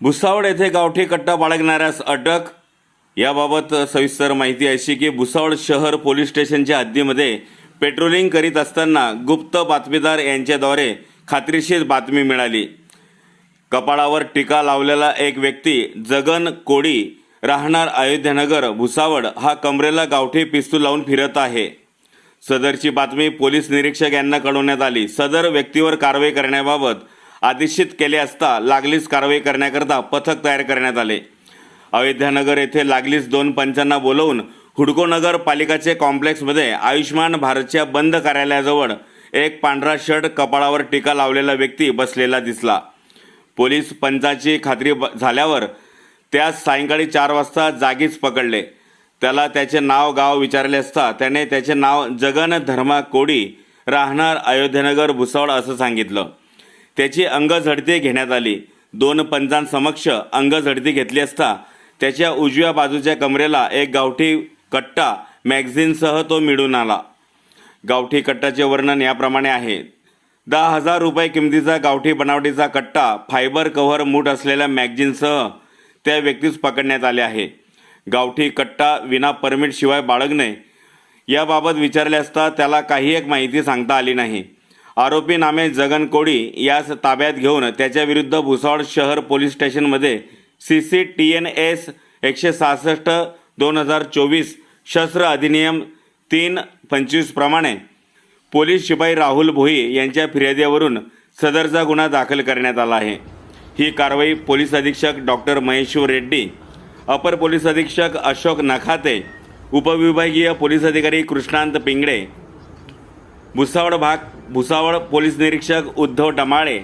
भुसावळ येथे गावठी कट्टा बाळगणाऱ्यास अटक याबाबत सविस्तर माहिती अशी की भुसावळ शहर पोलीस स्टेशनच्या हद्दीमध्ये पेट्रोलिंग करीत असताना गुप्त बातमीदार यांच्याद्वारे खात्रीशीर बातमी मिळाली. कपाळावर टीका लावलेला एक व्यक्ती जगन कोडी राहणार अयोध्यानगर भुसावळ हा कमरेला गावठी पिस्तूल लावून फिरत आहे. सदरची बातमी पोलीस निरीक्षक यांना कळवण्यात आली. सदर व्यक्तीवर कारवाई करण्याबाबत आदेशित केले असता लागलीच कारवाई करण्याकरता पथक तयार करण्यात आले. अयोध्यानगर येथे लागलीच दोन पंचांना बोलवून हुडको नगर पालिकाचे कॉम्प्लेक्समध्ये आयुष्यमान भारतच्या बंद कार्यालयाजवळ एक पांढरा शर्ट कपाळावर टीका लावलेला व्यक्ती बसलेला दिसला. पोलीस पंचाची खात्री ब- झाल्यावर त्यास सायंकाळी चार वाजता जागीच पकडले. त्याला त्याचे नाव गाव विचारले असता त्याने त्याचे नाव जगन धर्मा कोडी राहणार अयोध्यनगर भुसावळ असं सांगितलं. त्याची अंगझडती घेण्यात आली. दोन पंचांसमक्ष अंगझडती घेतली असता त्याच्या उजव्या बाजूच्या कमरेला एक गावठी कट्टा मॅगझिनसह तो मिळून आला. गावठी कट्टाचे वर्णन याप्रमाणे आहे. दहा हजार रुपये किमतीचा गावठी बनावटीचा कट्टा फायबर कव्हर मूठ असलेल्या मॅगझिनसह त्या व्यक्तीस पकडण्यात आले आहे. गावठी कट्टा विना परमिटशिवाय बाळगणे याबाबत विचारले असता त्याला काही एक माहिती सांगता आली नाही. आरोपी नामे जगन कोडी यास ताब्यात घेऊन त्याच्याविरुद्ध भुसावळ शहर पोलीस स्टेशनमध्ये C C T N S एकशे सहासष्ट दोन हजार चोवीस शस्त्र अधिनियम तीन पंचवीसप्रमाणे पोलीस शिपाई राहुल भोई यांच्या फिर्यादीवरून सदरचा गुन्हा दाखल करण्यात आला आहे. ही कारवाई पोलीस अधीक्षक डॉक्टर महेश्वर रेड्डी अपर पोलीस अधीक्षक अशोक नखाते उपविभागीय पोलीस अधिकारी कृष्णांत पिंगडे भुसावळ भाग भुसावळ पोलीस निरीक्षक उद्धव डमाळे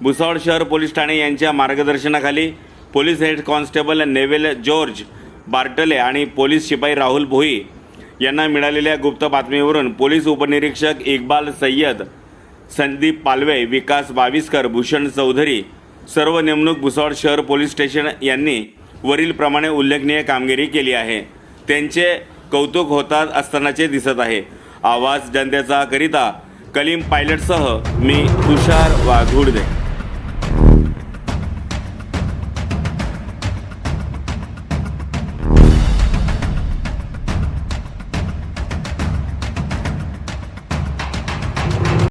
भुसावळ शहर पोलीस ठाणे यांच्या मार्गदर्शनाखाली police head constable Newell George Bartley आणि पोलीस शिपाई राहुल भोई यांना मिळालेल्या गुप्त बातमीवरून पोलीस उपनिरीक्षक इक्बाल सय्यद संदीप पालवे विकास बाविस्कर भूषण चौधरी सर्व नेमणूक भुसावळ शहर पोलीस स्टेशन यांनी वरीलप्रमाणे उल्लेखनीय कामगिरी केली आहे. त्यांचे कौतुक होतात असतानाचे दिसत आहे. आवाज जनतेचा करिता कलीम पायलटसह मी तुषार वाघुडदे.